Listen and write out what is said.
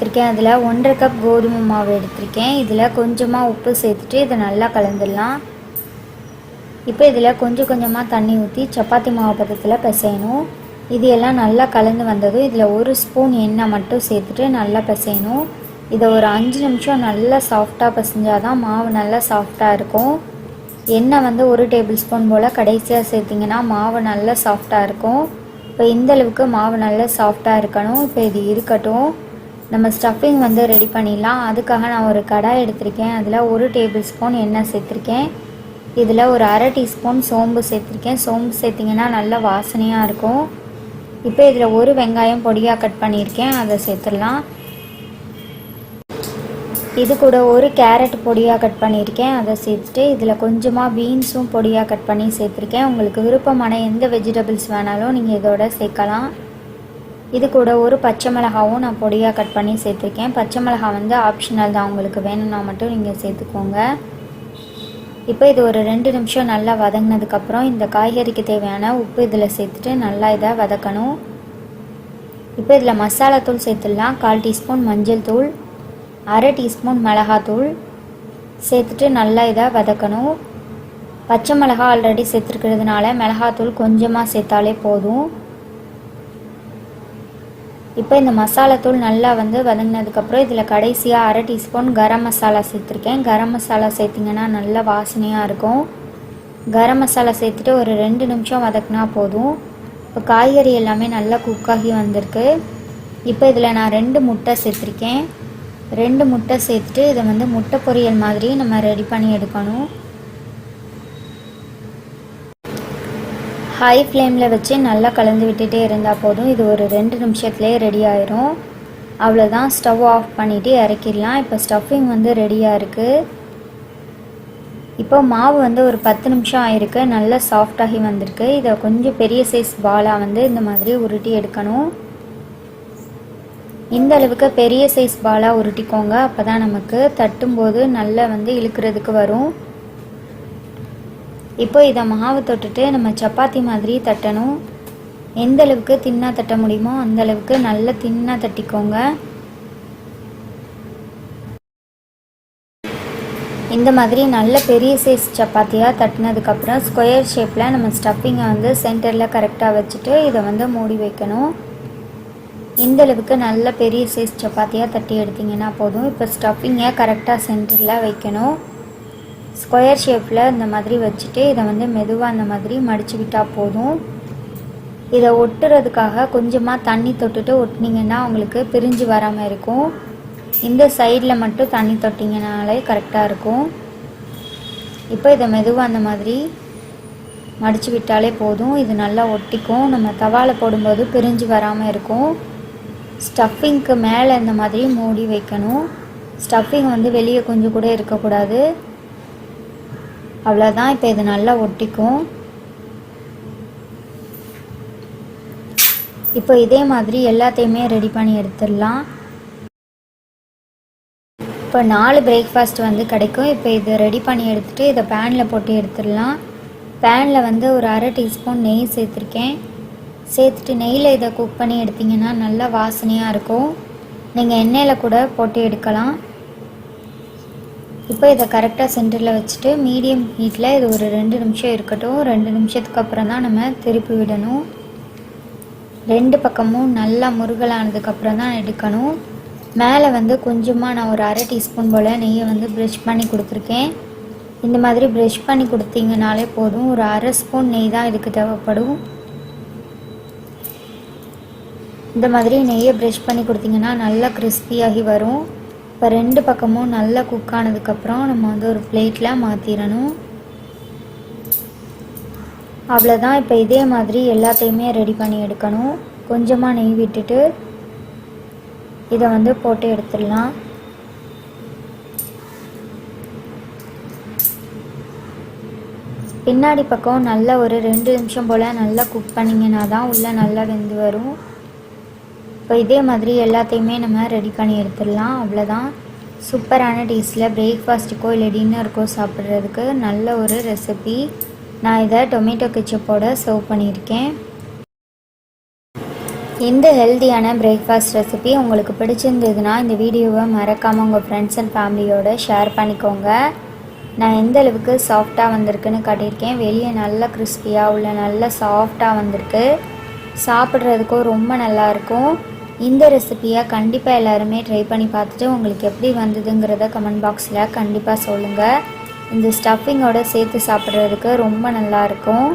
எடுத்திருக்கேன். அதில் ஒன்றரை கப் கோதுமை மாவு எடுத்திருக்கேன். இதில் கொஞ்சமாக உப்பு சேர்த்துட்டு இதை நல்லா கலந்துடலாம். இப்போ இதில் கொஞ்சம் கொஞ்சமாக தண்ணி ஊற்றி சப்பாத்தி மாவு பதத்தில் பிசையணும். இது எல்லாம் நல்லா கலந்து வந்ததும் இதில் ஒரு ஸ்பூன் எண்ணெய் மட்டும் சேர்த்துட்டு நல்லா பிசையணும். இதை ஒரு அஞ்சு நிமிஷம் நல்லா சாஃப்டாக பிசைஞ்சாதான் தான் மாவு நல்லா சாஃப்டாக இருக்கும். எண்ணெய் வந்து ஒரு டேபிள் ஸ்பூன் போல் கடைசியாக சேர்த்திங்கன்னா மாவு நல்லா சாஃப்டாக இருக்கும். இப்போ இந்தளவுக்கு மாவு நல்லா சாஃப்டாக இருக்கணும். இப்போ இது இருக்கட்டும். நம்ம ஸ்டஃபிங் வந்து ரெடி பண்ணிடலாம். அதுக்காக நான் ஒரு கடாய் எடுத்திருக்கேன். அதில் ஒரு டேபிள் ஸ்பூன் எண்ணெய் சேர்த்துருக்கேன். இதில் ஒரு அரை டீஸ்பூன் சோம்பு சேர்த்துருக்கேன். சோம்பு சேர்த்திங்கன்னா நல்ல வாசனையாக இருக்கும். இப்போ இதில் ஒரு வெங்காயம் பொடியாக கட் பண்ணியிருக்கேன். அதை சேர்த்துடலாம். இது கூட ஒரு கேரட் பொடியாக கட் பண்ணியிருக்கேன். அதை சேர்த்துட்டு இதில் கொஞ்சமாக பீன்ஸும் பொடியாக கட் பண்ணி சேர்த்துருக்கேன். உங்களுக்கு விருப்பமான எந்த வெஜிடபிள்ஸ் வேணாலும் நீங்கள் இதோட சேர்க்கலாம். இது கூட ஒரு பச்சை மிளகாவும் நான் பொடியாக கட் பண்ணி சேர்த்துருக்கேன். பச்சை மிளகா வந்து ஆப்ஷனல் தான் உங்களுக்கு வேணும்னா மட்டும் நீங்கள் சேர்த்துக்கோங்க. இப்போ இது ஒரு ரெண்டு நிமிஷம் நல்லா வதங்கினதுக்கப்புறம் இந்த காய்கறிக்கு தேவையான உப்பு இதில் சேர்த்துட்டு நல்லா இதை வதக்கணும். இப்போ இதில் மசாலாத்தூள் சேர்த்துடலாம். கால் டீஸ்பூன் மஞ்சள் தூள் அரை டீஸ்பூன் மிளகாத்தூள் சேர்த்துட்டு நல்லா இதை வதக்கணும். பச்சை மிளகா ஆல்ரெடி சேர்த்துருக்கிறதுனால மிளகாத்தூள் கொஞ்சமாக சேர்த்தாலே போதும். இப்போ இந்த மசாலாத்தூள் நல்லா வந்து வதங்கினதுக்கப்புறம் இதில் கடைசியாக அரை டீஸ்பூன் கரம் மசாலா சேர்த்துருக்கேன். கரம் மசாலா சேர்த்திங்கன்னா நல்லா வாசனையாக இருக்கும். கரம் மசாலா சேர்த்துட்டு ஒரு ரெண்டு நிமிஷம் வதக்குனா போதும். இப்போ காய்கறி எல்லாமே நல்லா குக்காகி வந்திருக்கு. இப்போ இதில் நான் ரெண்டு முட்டை சேர்த்துருக்கேன். ரெண்டு முட்டை சேர்த்துட்டு இதை வந்து முட்டை பொரியல் மாதிரி நம்ம ரெடி பண்ணி எடுக்கணும். ஹை ஃப்ளேமில் வச்சு நல்லா கலந்து விட்டுட்டே இருந்தால் போதும். இது ஒரு ரெண்டு நிமிஷத்துலேயே ரெடி ஆயிரும். அவ்வளோதான் ஸ்டவ் ஆஃப் பண்ணிவிட்டு இறக்கிடலாம். இப்போ ஸ்டஃபிங் வந்து ரெடியாக இருக்குது இப்போ மாவு வந்து ஒரு பத்து நிமிஷம் ஆயிருக்கு. நல்லா சாஃப்டாகி வந்திருக்கு. இதை கொஞ்சம் பெரிய சைஸ் பாலாக வந்து இந்த மாதிரி உருட்டி எடுக்கணும். இந்த அளவுக்கு பெரிய சைஸ் பாலாக உருட்டிக்கோங்க. அப்போ தான் நமக்கு தட்டும்போது நல்லா வந்து இழுக்கிறதுக்கு வரும். இப்போ இதை மாவு தொட்டுட்டு நம்ம சப்பாத்தி மாதிரி தட்டணும். எந்த அளவுக்கு தின்னாக தட்ட முடியுமோ அந்த அளவுக்கு நல்லா தின்னாக தட்டிக்கோங்க. இந்த மாதிரி நல்ல பெரிய சைஸ் சப்பாத்தியாக தட்டினதுக்கப்புறம் ஸ்கொயர் ஷேப்பில் நம்ம ஸ்டஃபிங்கை வந்து சென்டரில் கரெக்டாக வச்சுட்டு இதை வந்து மூடி வைக்கணும். இந்த அளவுக்கு நல்ல பெரிய சைஸ் சப்பாத்தியாக தட்டி எடுத்திங்கன்னா போதும். இப்போ ஸ்டஃபிங்கை கரெக்டாக சென்டரில் வைக்கணும். ஸ்கொயர் ஷேப்பில் இந்த மாதிரி வச்சுட்டு இதை வந்து மெதுவாக அந்த மாதிரி மடித்து விட்டால் போதும். இதை ஒட்டுறதுக்காக கொஞ்சமாக தண்ணி தொட்டுட்டு ஒட்டினீங்கன்னா உங்களுக்கு பிரிஞ்சு வராமல் இருக்கும். இந்த சைடில் மட்டும் தண்ணி தொட்டிங்கனாலே கரெக்டாக இருக்கும். இப்போ இதை மெதுவாக அந்த மாதிரி மடித்து விட்டாலே போதும். இது நல்லா ஒட்டிக்கும். நம்ம தவாவில் போடும்போது பிரிஞ்சு வராமல் இருக்கும். ஸ்டஃபிங்க்கு மேலே இந்த மாதிரி மூடி வைக்கணும். ஸ்டஃபிங் வந்து வெளியே கொஞ்சம் கூட இருக்கக்கூடாது. அவ்வளோதான் இப்போ இது நல்லா ஒட்டிக்கும். இப்போ இதே மாதிரி எல்லாத்தையுமே ரெடி பண்ணி எடுத்துடலாம். இப்போ நாலு பிரேக்ஃபாஸ்ட் வந்து கிடைக்கும். இப்போ இதை ரெடி பண்ணி எடுத்துகிட்டு இதை பேனில் போட்டு எடுத்துடலாம். பேனில் வந்து ஒரு அரை டீஸ்பூன் நெய் சேர்த்துருக்கேன். சேர்த்துட்டு நெய்யில் இதை குக் பண்ணி எடுத்திங்கன்னா நல்லா வாசனையாக இருக்கும். நீங்கள் எண்ணெயில் கூட போட்டு எடுக்கலாம். இப்போ இதை கரெக்டாக சென்டரில் வச்சுட்டு மீடியம் ஹீட்டில் இது ஒரு ரெண்டு நிமிஷம் இருக்கட்டும். ரெண்டு நிமிஷத்துக்கு அப்புறம் தான் நம்ம திருப்பி விடணும். ரெண்டு பக்கமும் நல்லா முருகலானதுக்கப்புறம் தான் எடுக்கணும். மேலே வந்து கொஞ்சமாக நான் ஒரு அரை டீஸ்பூன் போல் நெய்யை வந்து ப்ரெஷ் பண்ணி கொடுத்துருக்கேன். இந்த மாதிரி ப்ரெஷ் பண்ணி கொடுத்தீங்கனாலே போதும். ஒரு அரை ஸ்பூன் நெய் தான் இதுக்கு தேவைப்படும். இந்த மாதிரி நெய்யை ப்ரெஷ் பண்ணி கொடுத்தீங்கன்னா நல்லா கிறிஸ்பியாகி வரும். இப்போ ரெண்டு பக்கமும் நல்லா குக் ஆனதுக்கப்புறம் நம்ம வந்து ஒரு பிளேட்டில் மாற்றிடணும் அவ்வளோதான் இப்போ இதே மாதிரி எல்லாத்தையுமே ரெடி பண்ணி எடுக்கணும். கொஞ்சமாக நெய் விட்டுட்டு இதை வந்து போட்டு எடுத்துடலாம். பின்னாடி பக்கம் நல்லா ஒரு ரெண்டு நிமிஷம் போல் நல்லா குக் பண்ணிங்கன்னா தான் உள்ளே நல்லா வெந்து வரும். இப்போ இதே மாதிரி எல்லாத்தையுமே நம்ம ரெடி பண்ணி எடுத்துடலாம். அவ்வளோதான் சூப்பரான டேஸ்ட்டில் பிரேக்ஃபாஸ்ட்டுக்கோ இல்லை டின்னருக்கோ சாப்பிட்றதுக்கு நல்ல ஒரு ரெசிபி நான் இதை டொமேட்டோ கிச்சப்போட சர்வ் பண்ணியிருக்கேன். இந்த ஹெல்த்தியான பிரேக்ஃபாஸ்ட் ரெசிபி உங்களுக்கு பிடிச்சிருந்ததுன்னா இந்த வீடியோவை மறக்காமல் உங்கள் ஃப்ரெண்ட்ஸ் அண்ட் ஃபேமிலியோட ஷேர் பண்ணிக்கோங்க. நான் எந்த அளவுக்கு சாஃப்டாக வந்திருக்குன்னு காட்டியிருக்கேன். வெளியே நல்லா கிறிஸ்பியாக உள்ள நல்லா சாஃப்டாக வந்திருக்கு. சாப்பிட்றதுக்கும் ரொம்ப நல்லாயிருக்கும் இந்த ரெசிபியை கண்டிப்பாக எல்லாருமே ட்ரை பண்ணி பார்த்துட்டு உங்களுக்கு எப்படி வந்ததுங்கிறத கமெண்ட் பாக்ஸில் கண்டிப்பாக சொல்லுங்கள் இந்த ஸ்டஃபிங்கோட சேர்த்து சாப்பிட்றதுக்கு ரொம்ப நல்லாயிருக்கும்